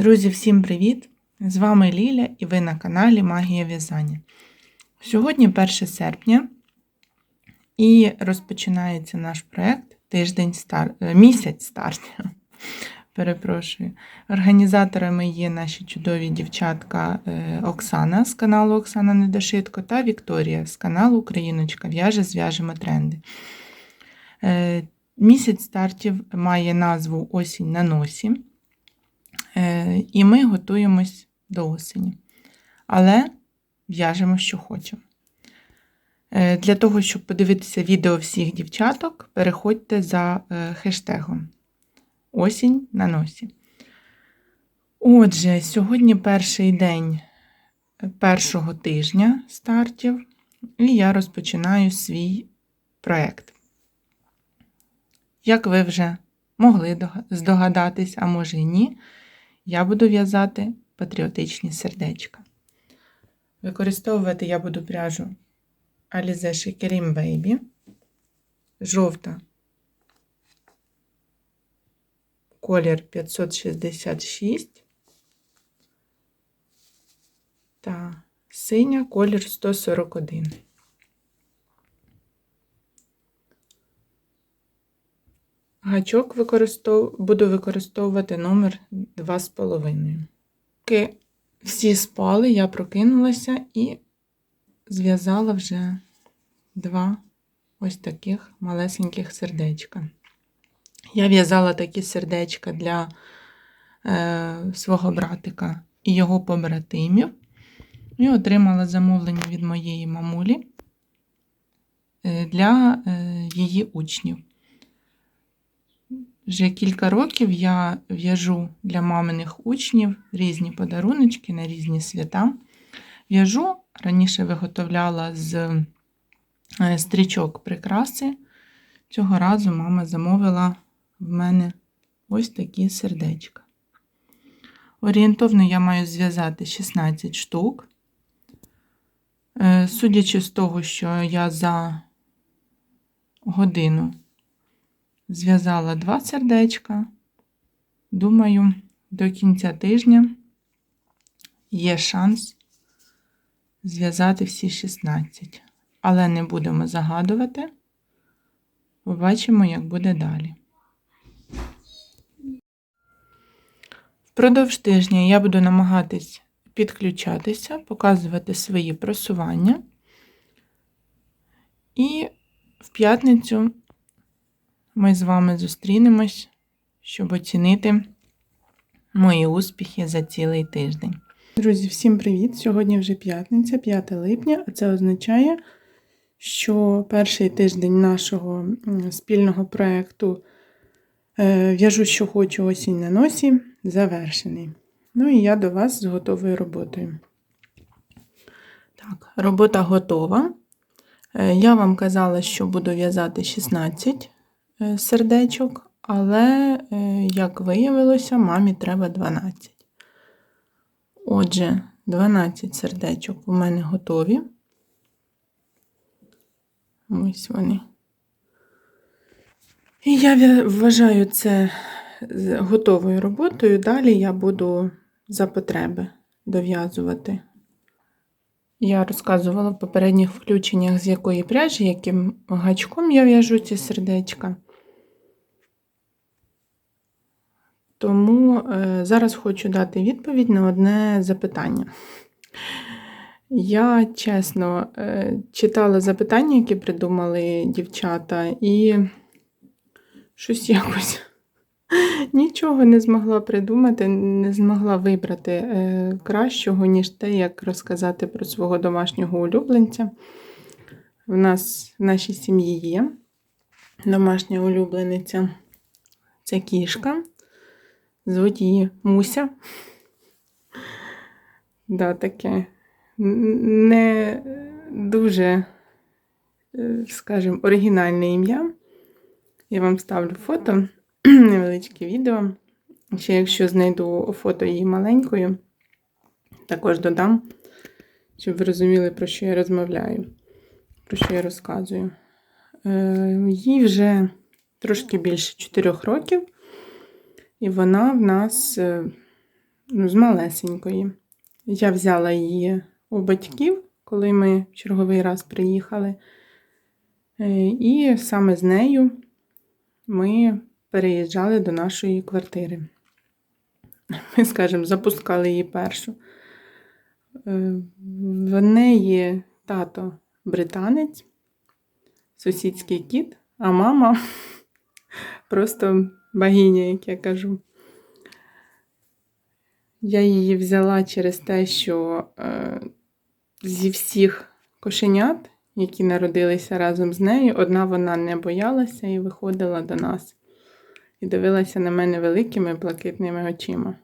Друзі, всім привіт! З вами Ліля і ви на каналі Магія В'язання. Сьогодні 1 серпня і розпочинається наш проєкт Тиждень стар... е, місяць старту. Перепрошую. Організаторами є наші чудові дівчатка е, Оксана з каналу Оксана Недошитко та Вікторія з каналу Україночка В'яже Зв'яжемо тренди. Е, Місяць стартів має назву Осінь на носі. Е, І ми готуємось до осені. Але в'яжемо, що хочемо. Е, Для того, щоб подивитися відео всіх дівчаток, переходьте за е, хештегом Осінь на носі. Отже, сьогодні перший день першого тижня стартів, і я розпочинаю свій проєкт. Як ви вже могли здогадатись, а може і ні, я буду в'язати патріотичні сердечка. Використовувати я буду пряжу Alize Shikerim Baby, жовта, колір 566 та синя колір 141. Гачок використов... буду використовувати номер 2,5. Поки всі спали, я прокинулася і зв'язала вже два ось таких малесеньких сердечка. Я в'язала такі сердечка для е, свого братика і його побратимів. І отримала замовлення від моєї мамулі е, для е, її учнів. Вже кілька років я в'яжу для маминих учнів різні подаруночки на різні свята. В'яжу, раніше виготовляла з е, стрічок прикраси. Цього разу мама замовила в мене ось такі сердечка. Орієнтовно я маю зв'язати 16 штук. Е, Судячи з того, що я за годину зв'язала два сердечка. Думаю, до кінця тижня є шанс зв'язати всі 16. Але не будемо загадувати. Побачимо, як буде далі. Впродовж тижня я буду намагатись підключатися, показувати свої просування. І в п'ятницю ми з вами зустрінемось, щоб оцінити мої успіхи за цілий тиждень. Друзі, всім привіт! Сьогодні вже п'ятниця, 5 липня, а це означає, що перший тиждень нашого спільного проєкту е, В'яжу, що хочу осінь на носі завершений. Ну і я до вас з готовою роботою. Так, робота готова. Е, Я вам казала, що буду в'язати 16 е, сердечок, але, е, як виявилося, мамі треба 12. Отже, 12 сердечок у мене готові. Ось вони. І я вважаю це готовою роботою. Далі я буду за потреби дов'язувати. Я розказувала в попередніх включеннях, з якої пряжі, яким гачком я в'яжу ці сердечка. Тому е, зараз хочу дати відповідь на одне запитання. Я чесно е, читала запитання, які придумали дівчата, і щось якось нічого не змогла придумати, не змогла вибрати е, кращого, ніж те, як розказати про свого домашнього улюбленця. В нас в нашій сім'ї є домашня улюблениця. Це кішка. Звуть її Муся. Да, таке не дуже, е, скажімо, оригінальне ім'я. Я вам ставлю фото, невеличке відео. Ще якщо знайду фото її маленькою, також додам, щоб ви розуміли, про що я розмовляю, про що я розказую. Е, Їй вже трошки більше 4 років. І вона в нас е, ну, з малесенької. Я взяла її у батьків, коли ми в черговий раз приїхали. Е, І саме з нею ми переїжджали до нашої квартири. Ми, скажімо, запускали її першу. Е, В неї тато британець, сусідський кіт, а мама просто богиня, як я кажу. Я її взяла через те, що е, зі всіх кошенят, які народилися разом з нею, одна вона не боялася і виходила до нас. І дивилася на мене великими блакитними очима.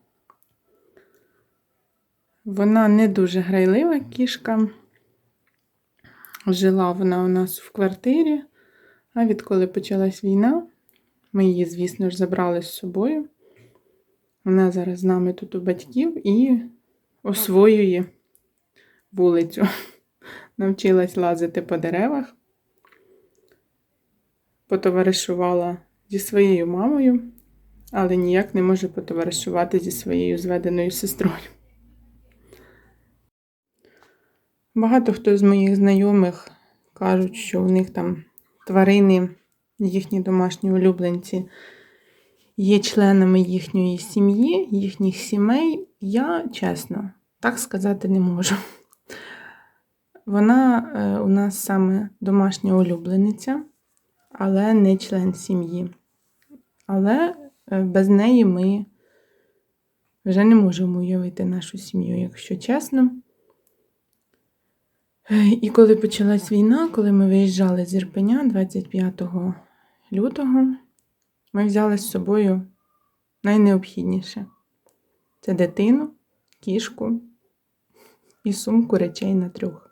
Вона не дуже грайлива кішка. Жила вона у нас в квартирі, а відколи почалась війна, ми її, звісно ж, забрали з собою. Вона зараз з нами тут у батьків і освоює вулицю. Навчилась лазити по деревах, потоваришувала зі своєю мамою, але ніяк не може потоваришувати зі своєю зведеною сестрою. Багато хто з моїх знайомих кажуть, що у них там тварини, їхні домашні улюбленці є членами їхньої сім'ї, їхніх сімей. Я чесно так сказати не можу. Вона е, у нас саме домашня улюблениця, але не член сім'ї. Але е, без неї ми вже не можемо уявити нашу сім'ю, якщо чесно. Е, І коли почалась війна, коли ми виїжджали з Ірпеня 25 лютого, ми взяли з собою найнеобхідніше це дитину, кішку і сумку речей на трьох.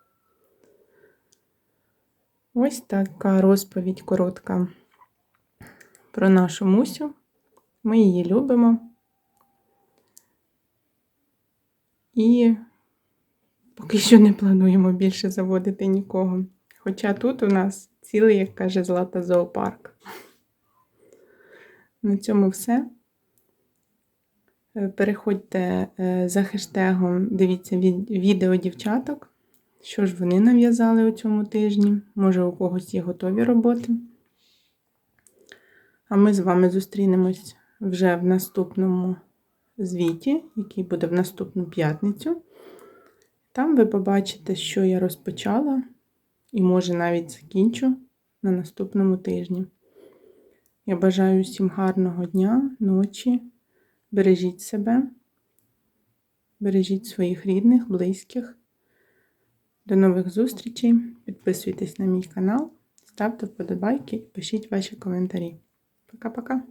Ось така розповідь коротка про нашу Мусю. Ми її любимо. І поки що не плануємо більше заводити нікого. Хоча тут у нас цілий, як каже Злата, зоопарк. На цьому все. Е, Переходьте е, за хештегом, дивіться відео дівчаток, що ж вони нав'язали у цьому тижні. Може, у когось є готові роботи. А ми з вами зустрінемось вже в наступному звіті, який буде в наступну п'ятницю. Там ви побачите, що я розпочала, і, може, навіть закінчу на наступному тижні. Я бажаю всім гарного дня, ночі. Бережіть себе, бережіть своїх рідних, близьких. До нових зустрічей. Підписуйтесь на мій канал, ставте вподобайки і пишіть ваші коментарі. Пока-пока!